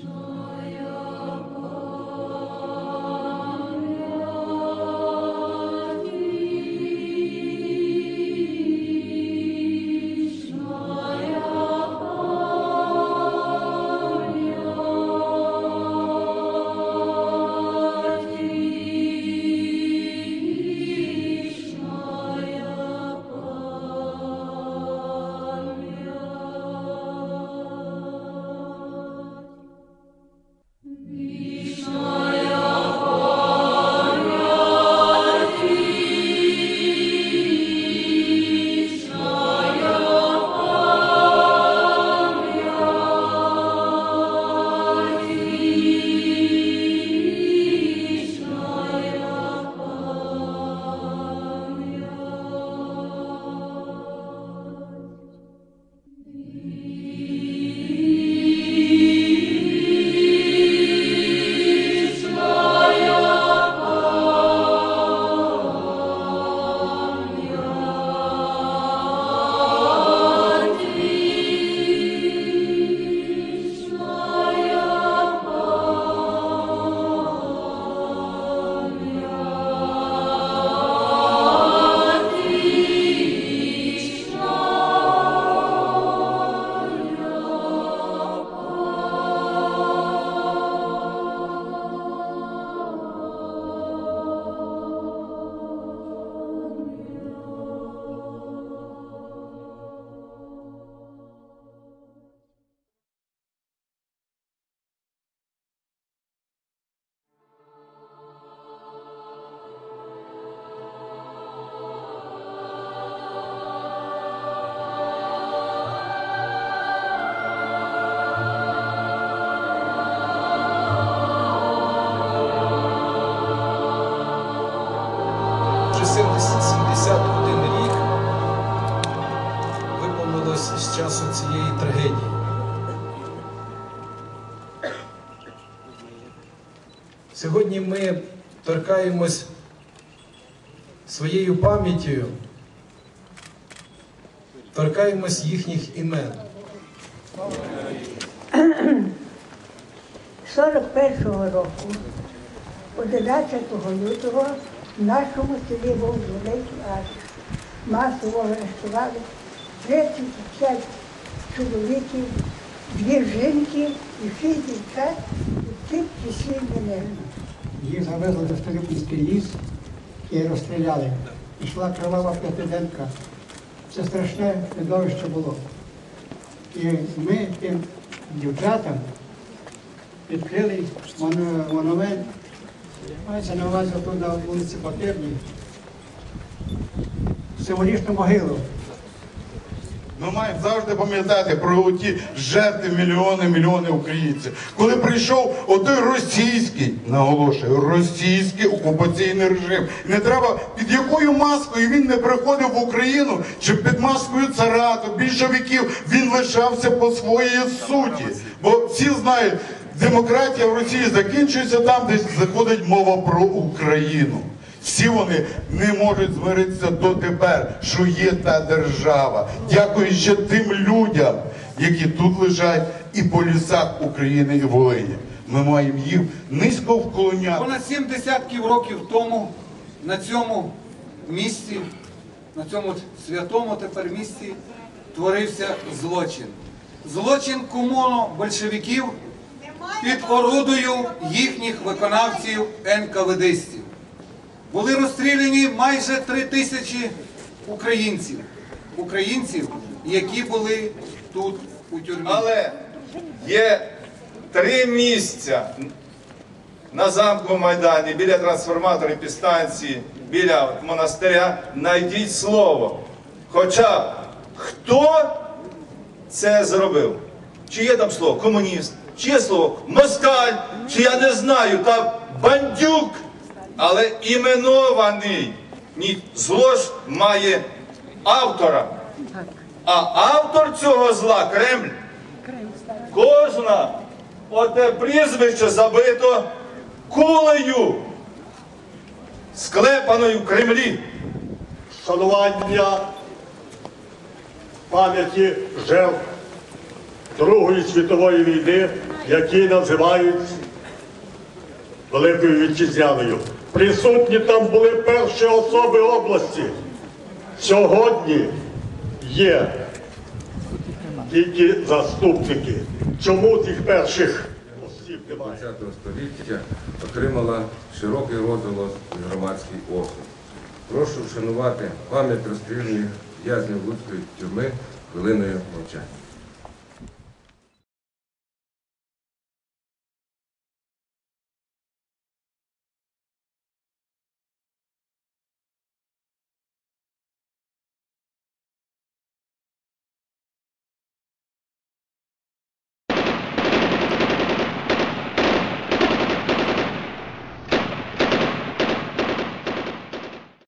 Senhor. Виповнилось з часу цієї трагедії. Сьогодні ми торкаємось своєю пам'яттю, торкаємось їхніх імен. 41-го року, 11 лютого, в нашому селі був великий арешт. Масово арештували 35 чоловіків, дві жінки і шість дівчат, і в тим числі мене. Їх завезли до Старопільський ліс і розстріляли. Ішла кровава п'ятиденка. Це страшне видовище було. І ми тим дівчатам відкрили монумент. Мається на увазі тут на вулиці Папірній. Символічну могилу. Ми маємо завжди пам'ятати про ті жертви мільйони, мільйони українців. Коли прийшов отой російський, наголошую, російський окупаційний режим. Не треба під якою маскою він не приходив в Україну, чи під маскою царату, більшовиків, він лишався по своїй суті. Бо всі знають, демократія в Росії закінчується там, де заходить мова про Україну. Всі вони не можуть змиритися дотепер, що є та держава. Дякуючи тим людям, які тут лежать і по лісах України і Волині. Ми маємо їм низько вклоняти. Понад сім десятків років тому на цьому місці, на цьому святому тепер місці творився злочин. Злочин кумоно большевиків під орудою їхніх виконавців НКВДистів. Були розстріляні майже три тисячі українців, українців, які були тут у тюрмі. Але є три місця на замку Майдані, біля трансформаторів підстанції, біля монастиря. Найдіть слово. Хоча б хто це зробив? Чи є там слово комуніст, чи є слово москаль, чи я не знаю, там бандюк, але іменований. Ні, зло ж має автора. А автор цього зла Кремль. Кожна оте прізвище забито кулею, склепаною в Кремлі. шанування пам'яті жертв Другої світової війни, які називають Великою Вітчизняною. Присутні там були перші особи області. Сьогодні є тільки заступники. Чому тих перших осіб немає? 20 століття отримала широкий розголос і громадський осуд. Прошу вшанувати пам'ять розстріляних в'язнів Луцької тюрми хвилиною мовчання.